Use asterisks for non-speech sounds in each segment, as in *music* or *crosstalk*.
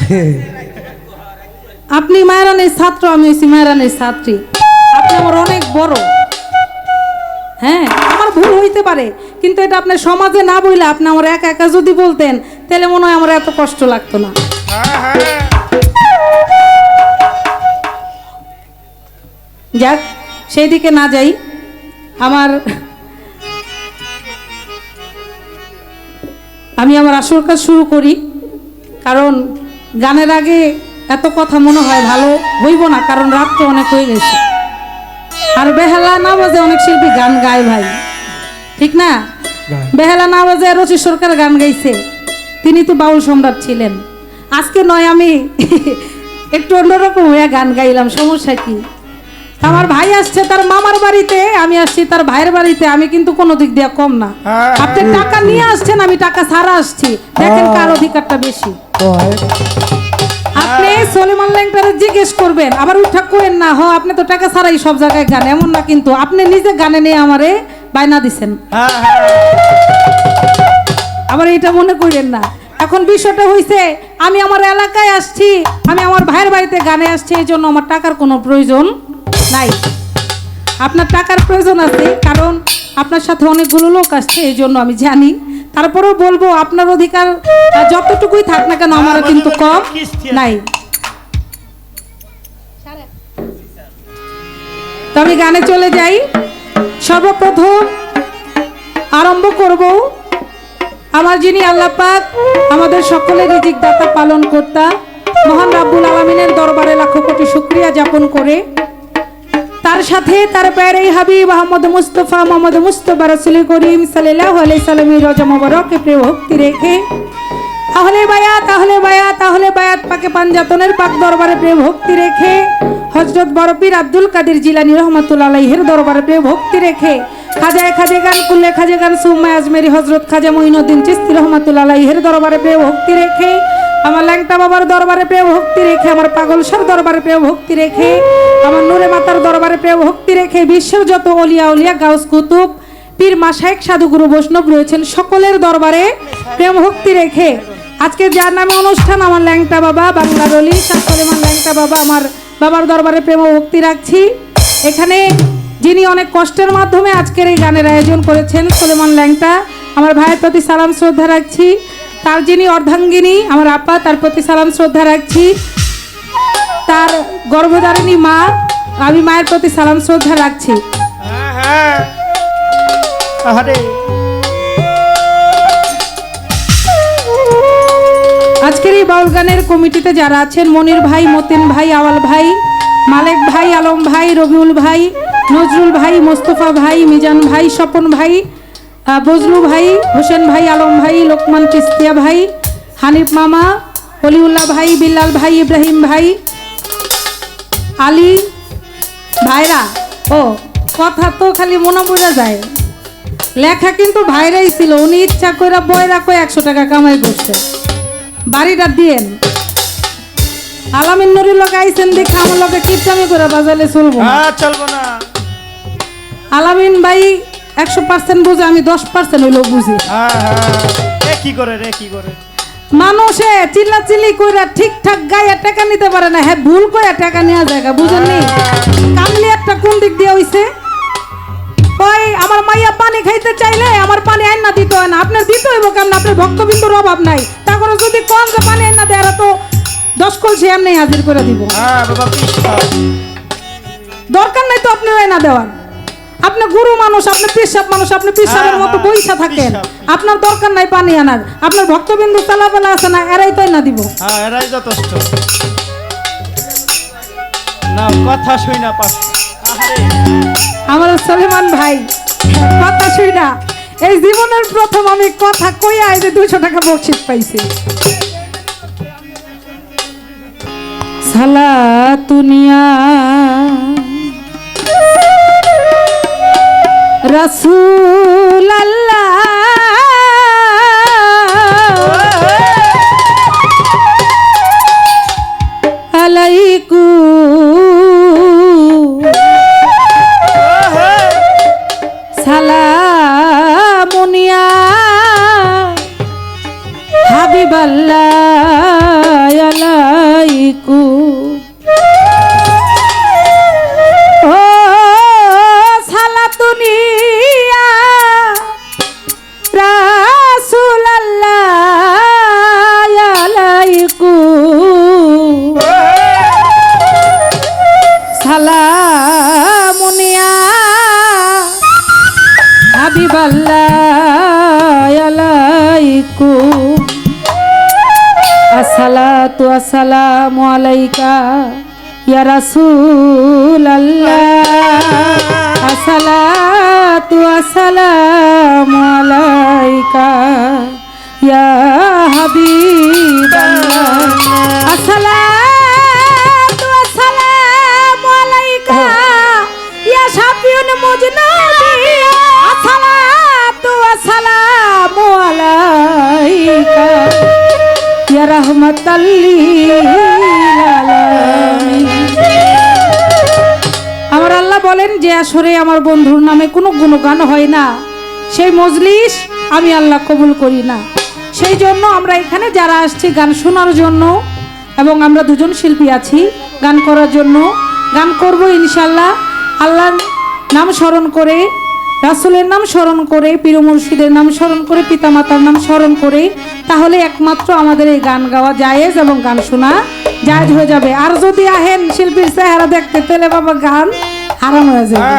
*laughs* আপনি মায়েরানের ছাত্র, আমি হয়েছি মায়েরানের ছাত্রী। আপনি আমার অনেক বড়। হ্যাঁ আমার ভুল হইতে পারে, কিন্তু এটা আপনার সমাজে না বইলে আপনি আমার একা একা যদি বলতেন, তাহলে মনে হয় আমার এত কষ্ট লাগতো না। যাক সেই দিকে না যাই। আমার আমি আমার আসল কাজ শুরু করি, কারণ গানের আগে এত কথা মনে হয় ভালো হইব না কারণ রাত তো অনেক হয়ে গেছে। আর বেহালা না বাজে অনেক শিল্পী গান গায় ভাই। ঠিক না? বেহালা না বাজে রচি সরকার গান গাইছে। তিনি তো বাউল সম্রাট ছিলেন। আজকে নয় আমি *laughs* একটু অন্যরকম হয়ে গান গাইলাম সমস্যা কি? আমার ভাই আসছে তার মামার বাড়িতে আমি আসছি তার ভাইয়ের বাড়িতে আমি কিন্তু কোনো দিক দিয়ে কম না। হ্যাঁ, আপনি টাকা নিয়ে আসছেন আমি টাকা ছাড়া আসছি। দেখেন কার অধিকারটা বেশি। আপনি সলিমান ল্যাংটারে জিজ্ঞেস করবেন আবার উঠা কোয়েন না হ আপনি তো টাকা ছাড়াই সব জায়গায় গান এমন না কিন্তু আপনি নিজে গানে নিয়ে আমারে বায়না দিছেন। হ্যাঁ হ্যাঁ। আবার এটা মনে করেন না। এখন বিষয়টা হইছে আমি আমার এলাকায় আসছি আমি আমার ভাইয়ের বাড়িতে গানে আসছি এই জন্য আমার টাকার কোনো প্রয়োজন নাই। আপনার টাকার প্রয়োজন আছে কারণ আপনার সাথে অনেকগুলো লোক আসছে এই জন্য আমি জানি। তারপরেও বলব আপনার অধিকার যতটুকুই থাক না কেন আমারও কিন্তু কম। নাই। আমি গানে চলে যাই। সর্বপ্রথম আরম্ভ করব আমার যিনি আল্লাহ পাক আমাদের সকলের রিজিক দাতা পালন কর্তা মহান রাব্বুল আলমিনের দরবারে লাখো কোটি শুক্রিয়া যাপন করে। তার সাথে তার প্যারে হাবিব আহমদ মুস্তফা মোহাম্মদ মুস্তফা রসুল করিম সাল্লাহ সালামের রজা মোবারকে ভক্তি রেখে। তাহলে বায়াত তাহলে বায়াত তাহলে বায়াত পাকে পাঞ্জাতনের পাক দরবারে প্রিয় ভক্তি রেখে। হজরত বরপীর আব্দুল কাদের জিলানি রহমতুল্লাহ আলাইহের দরবারে প্রিয় ভক্তি রেখে। খাজায় খাজে গান, কুল্লে খাজে গান, সুম্মা আজমেরি হজরত খাজা মঈনুদ্দিন চিস্তি রহমতুল্লাহ আলাইহের দরবারে প্রিয় ভক্তি রেখে। আমার ল্যাংটা বাবার দরবারে প্রিয় ভক্তি রেখে, আমার পাগলসার দরবারে প্রিয় ভক্তি রেখে, আমার নূরে মাতার দরবারে প্রিয় ভক্তি রেখে, বিশ্বের যত অলিয়া উলিয়া গাউস কুতুব, পীর মাসায়েক সাধুগুরু বৈষ্ণব রয়েছেন সকলের দরবারে প্রেম ভক্তি রেখে। আজকে যার নামে অনুষ্ঠান, আমার ল্যাংটা বাবা অলি শাহ সলেমান ল্যাংটা বাবা, আমার বাবার দরবারে প্রেম ভক্তি রাখছি। এখানে যিনি অনেক কষ্টের মাধ্যমে আজকের এই গানের আয়োজন করেছেন, সলেমান ল্যাংটা, আমার ভাইয়ের প্রতি সালাম শ্রদ্ধা রাখছি। তার যিনি অর্ধাঙ্গিনী আমার আপা তার প্রতি সালাম শ্রদ্ধা রাখছি। তার গর্ভধারিণী মা আমি মায়ের প্রতি সালাম শ্রদ্ধা রাখছি। হ্যাঁ হ্যাঁ। আজকের এই বাউল গানের কমিটিতে যারা আছেন মনির ভাই মতিন ভাই আওয়াল ভাই মালেক ভাই আলম ভাই রবিউল ভাই নজরুল ভাই মোস্তফা ভাই মিজান ভাই স্বপন ভাই বজলু ভাই হোসেন ভাই আলম ভাই লোকমান চিস্তিয়া ভাই হানিফ মামা অলিউল্লাহ ভাই বিল্লাল ভাই ইব্রাহিম ভাই আলী ভাইরা ও কথা তো খালি মনে মনে যায়। লেখা কিন্তু ভাইরাই ছিল উনি ইচ্ছা করে বই রাখো একশো টাকা কামাই করছে। বাড়িটা দিয়েন। আলামিন নুরি লোক আইসেন দেখে আমার লোকে কিরচামি করে বাজালে চলবো চলবো না। আলামিন ভাই একশো পার্সেন্ট বুঝে আমি দশ পার্সেন্ট হইলেও বুঝি। হ্যাঁ হ্যাঁ। কি করে রে কি করে? মানুষে চিল্লা চিল্লি করে ঠিকঠাক গায়ে টাকা নিতে পারে না। হ্যাঁ ভুল করে টাকা নেওয়া জায়গা বুঝেননি? কামলি একটা কোন দিক দিয়ে হইছে? ওই আমার মাইয়া পানি খাইতে চাইলে আমার পানি আইন না দিতে হয় না। আপনার দিতে হইব কেমন? আপনার ভক্তবিন্দুর অভাব নাই। তারপরে যদি কম যে পানি আইন না দেয় তো দশ কলসি এমনি হাজির করে দিব। হ্যাঁ দরকার নাই তো আপনি না দেওয়ার। আপনি গুরু মানুষ আপনি পিসাব মানুষ আপনি পিসাবের হ্যাঁ, মতো হ্যাঁ, বইসা থাকেন। আপনার দরকার নাই পানি আনার। আপনার ভক্তবিন্দু চালাবেলা আছে না এরাই তাই না দিব। হ্যাঁ এরাই যথেষ্ট। না কথা শুই না পাস আমার সলেমান ভাই কথা শুই না। এই জীবনের প্রথম আমি কথা কইয়া এই যে দুশো টাকা বকশিস পাইছি। সালা তুনিয়া রসুল আলাইকুম। সালামুনিয়া। হাবিবাল্লাহ আলা আসসালামু আলাইকা ইয়া রাসূল আল্লাহ আসসালাতু আসসালামু আলাইকা ইয়া হাবিবাল্লাহ। আসসালাতু আমার আল্লাহ বলেন যে আসরে আমার বন্ধুর নামে কোনো গুণগান হয় না। সেই মজলিস আমি আল্লাহ কবুল করি না। সেই জন্য আমরা এখানে যারা আসছি গান শোনার জন্য এবং আমরা দুজন শিল্পী আছি গান করার জন্য, গান করব ইনশাল্লাহ। আল্লাহর নাম স্মরণ করে রাসুলের নাম স্মরণ করে, পীর মুর্শিদের নাম স্মরণ করে, পিতামাতার নাম স্মরণ করে, তাহলে একমাত্র আমাদের এই গান গাওয়া জায়েজ এবং গান শোনা জায়েজ হয়ে যাবে। আর যদি আহেন শিল্পীর চেহারা দেখতে তেলে বাবা গান হারাম হয়ে যাবে।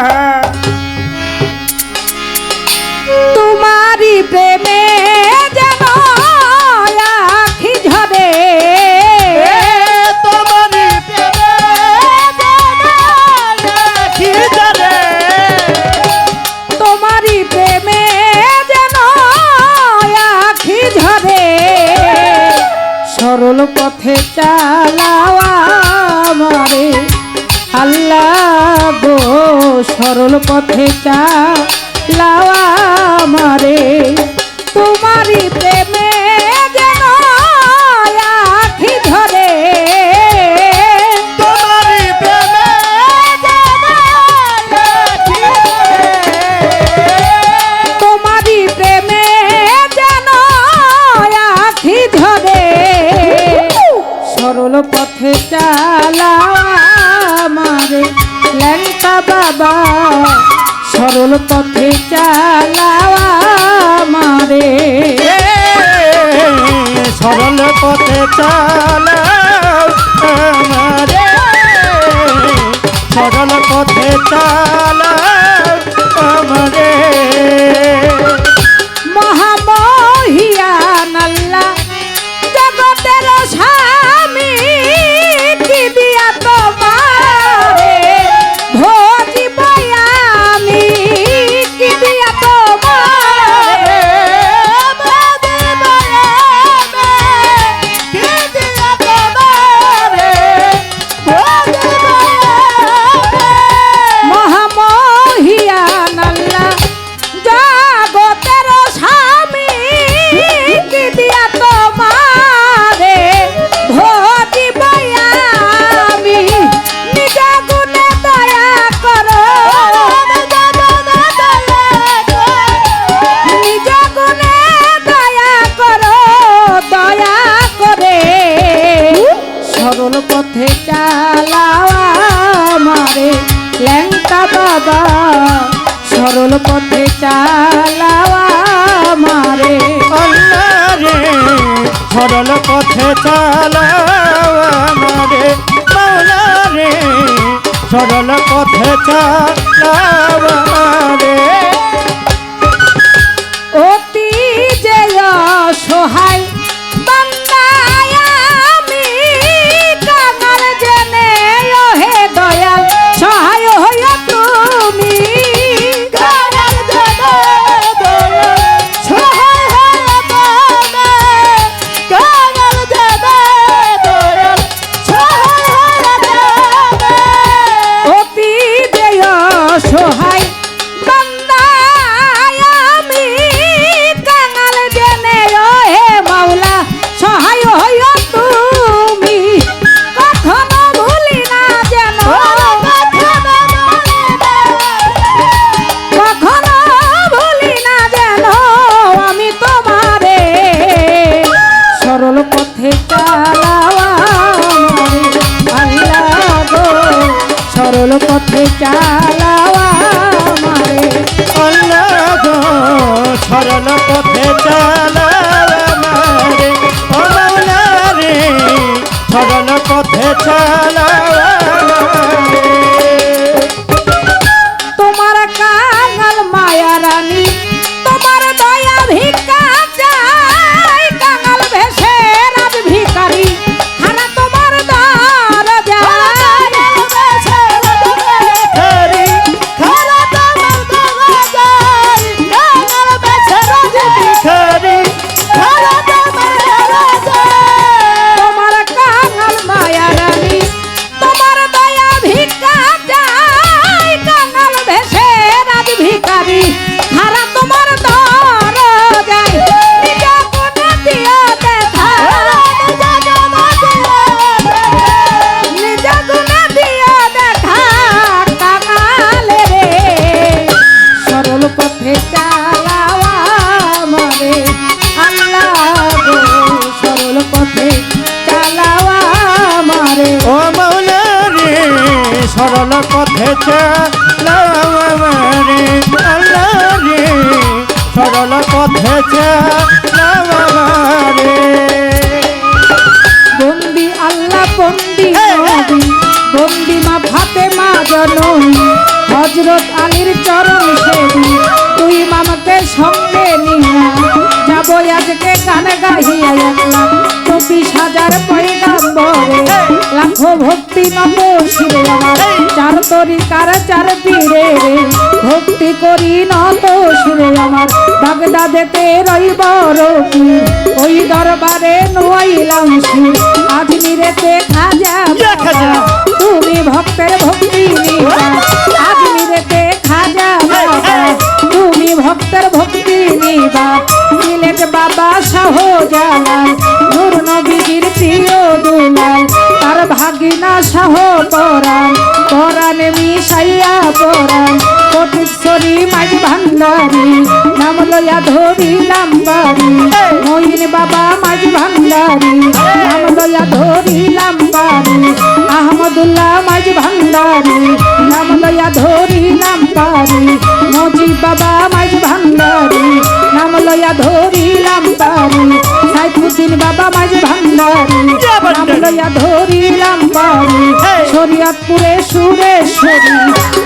সরল পথে চালাও আমারে। আল্লাহ গো সরল পথে চালাও আমারে। সরল পথে চালাও আমারে। সরল পথে চালাও বাবা, সরল পথে চালাও আমারে। রে সরল পথে চালাও আমারে। মাওলা রে সরল পথে চালাও আমারে। জননী হজরত আলীর চরণ সেবী তুই মামাকে সঙ্গে নিয়া যাব আজকে গান গাহিয়া একলা চব্বিশ হাজার পয়গাম্বরে। লাখো ভক্তি নত আমার চার তরিকার চার পীরে রে। ভক্তি করি নত শিরে আমার বাগদাদেতে রইব রবি। ওই দরবারে নোয়াইলাম শির আজমিরেতে খাজা খাজা। তুমি ভক্তের ভক্তি আজমিরেতে খাজা তুমি ভক্তের ভক্তি নিবা সিলেট বাবা শাহ জালাল নূর নবীজির প্রিয় দুলাল তার ভাগিনা শাহ পরাণ পরাণ মিশাইয়া পরাণ। কোটিশ্বরী মাঝ ভান্ডারি নাম লয়া ধরিলাম বাড়ি মহিন বাবা মাঝ ভান্ডারি নাম লয়া ধরিলাম বাড়ি আহমদুল্লাহ মাঝ ভান্ডারি নাম লয়া ধরিলাম বাড়ি মজিব বাবা মাঝ ভান্ডারি নাম লয়া ধরিলাম বাড়ি সাইফুদ্দিন বাবা মাঝ ভান্ডারি নাম লয়া ধরিলাম বাড়ি শরিয়তপুরে সুরেশ্বরী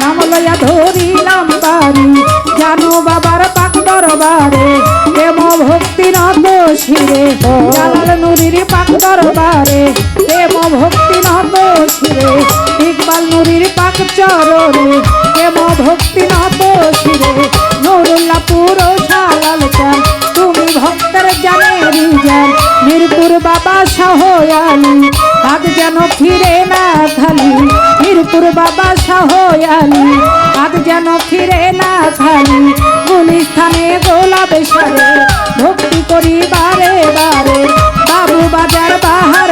নাম লয়া ধরিলাম বাড়ি জানো বাবার পাক দরবারে, প্রেম ভক্তি নত শিরে। জালাল নুরির পাক দরবারে, প্রেম ভক্তি নত শিরে। ইকবাল নুরির পাক চরণে, প্রেম ভক্তি নত শিরে। নুরুল্লাহ পুরো শালাল তুমি ভক্তের জানে রিজাল মিরপুর বাবা শাহয়ালি আগ যেন ফিরে না খালি, মিরপুর বাবা শাহয়ালি আগ যেন ফিরে না খালি, গুলিস্থানে গোলাপ সরে ভক্তি করি বারে বারে। বাবু বাজার বাহার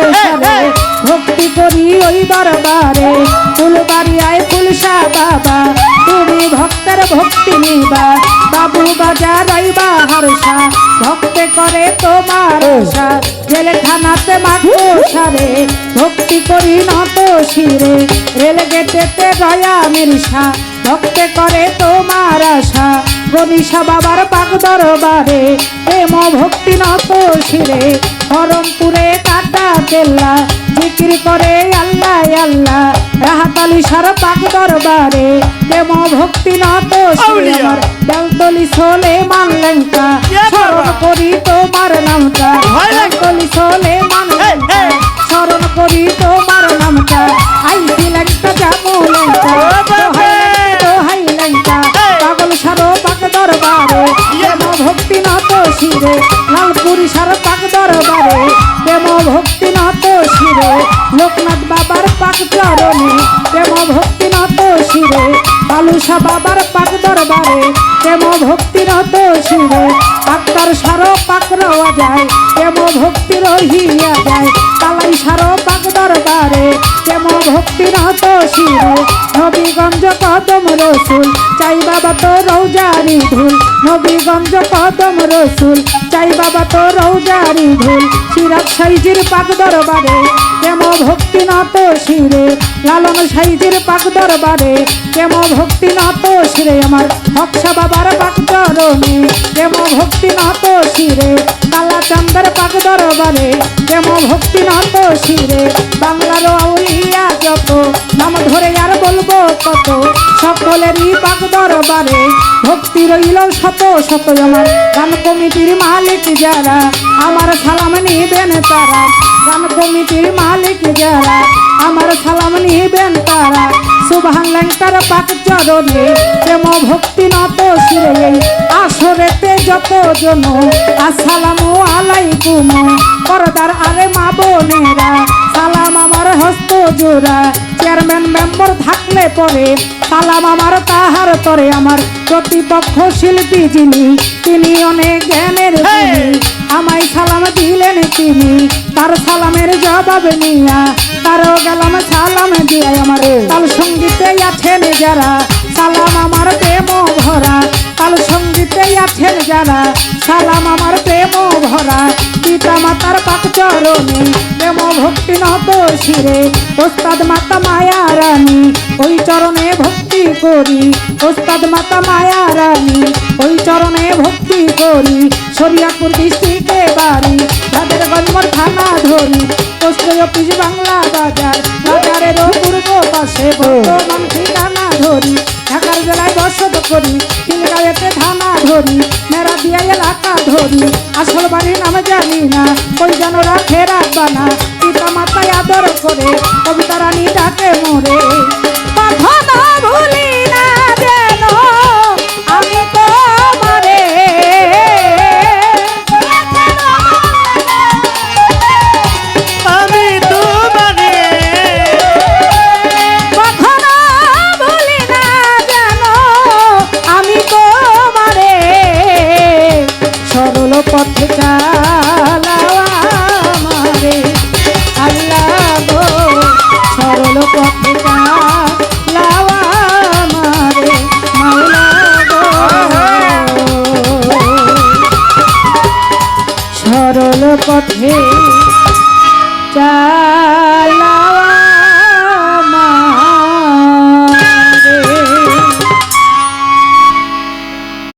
ভক্তি করি ওই দরবারে। ফুলবাড়িয়ায় ফুলসা বাবা তুমি ভক্তের ভক্তি নিবা। বাবু বাজার ওই বাহার সা ভক্তে করে তোমার আশা জেলখানাতে মাগো সারে ভক্তি করি নত শিরে। রেল গেটেতে রয়া মিরসা ভক্তে করে তোমার আশা গনিশা বাবার পাক দরবারে প্রেম ভক্তি নত শিরে। হরমপুরে কাটা কেল্লা জিকির করে আল্লাহ আল্লাহ রাহাতালি সার পাক দরবারে প্রেম ভক্তি নত। আমার বেলতলি সোলে মানলেঙ্কা। স্মরণ করি তোমার নামটা। বেলতলি সোলে মানলেঙ্কা। স্মরণ করি তোমার নামটা আইসি লেঙ্কা যাব লেঙ্কা। ভক্তি নত শিরে লালপুরি সার বালুসা বাবার পাক দরবারে প্রেম ভক্তির নত শিরে আক্তার সার পাক রওয়া যায় প্রেম ভক্তির রহিয়া যায়, কালাই সার পাক দরবারে। প্রেম ভক্তি নত শিরে? নবীগঞ্জ কদম রসুল, চাই বাবা তো রৌজারি ধুল নবীগঞ্জ কদম রসুল, চাই বাবা তো রৌজারি ধুল সিরাজ সাইজির পাক দরবারে প্রেম ভক্তি নত শিরে? লালন সাইজির পাক দরবারে প্রেম ভক্তি নত শিরে? আমার হকসা বাবার পাক চরণে প্রেম ভক্তি নত শিরে? কালা চন্দ্রের পাক দরবারে প্রেম ভক্তি নত শিরে? বাংলার আউলিয়া যত। নাম ধরে আর বলব কত সকলেরই পাক দরবারে ভক্তি রইল শত শত আমার গান কমিটির মালিক যারা, আমার সালাম নিবেন তারা। গান কমিটির মালিক যারা, আমার সালাম নিবেন তারা। সুবহান লেঙ্কার পাক চরণে প্রেম ভক্তি নত শিরে। আসরেতে যত জন, আসসালামু আলাইকুম। পরদার আরে মা বোনেরা, সালাম আমার হস্ত জোড়া চেয়ারম্যান মেম্বার থাকলে পরে সালাম আমার তাহার তরে আমার প্রতিপক্ষ শিল্পী যিনি তিনি অনেক জ্ঞানের। আমায় সালাম দিলেন তিনি তার সালামের জবাব নিয়া তারও গেলাম সালাম দিয়ে। আমার তাল সঙ্গীতে আছেন যারা সালাম আমার প্রেম ভরা তাল সঙ্গীতে আছেন যারা সালাম আমার প্রেম ভরা, পিতা মাতার পাক চরণে, প্রেম ভক্তি নত শিরে, ওস্তাদ মাতা মায়া রানী, ওই চরণে ভক্তি করি, ওস্তাদ মাতা মায়া রানী, ওই চরণে ভক্তি করি, শরিয়াপুর ডিস্ট্রিক্টে বাড়ি তাদের গঞ্জমর থানা ধরি পোস্ট অফিস বাংলা বাজার, বাজারের পূর্ব পাশে বর্তমান ঠিকানা ধরি ঢাকার জেলায় বসত করি খিলগাঁয়েতে থানা ধরি, মেরা দিয়া এলাকা ধরি, আসল বাড়ির নাম জানি না, ওই যেন রাখে রাখবানা পিতা মাতায় আদর করে, কবিতা রানী ডাকে মোরে। কথা ভুলি না যেন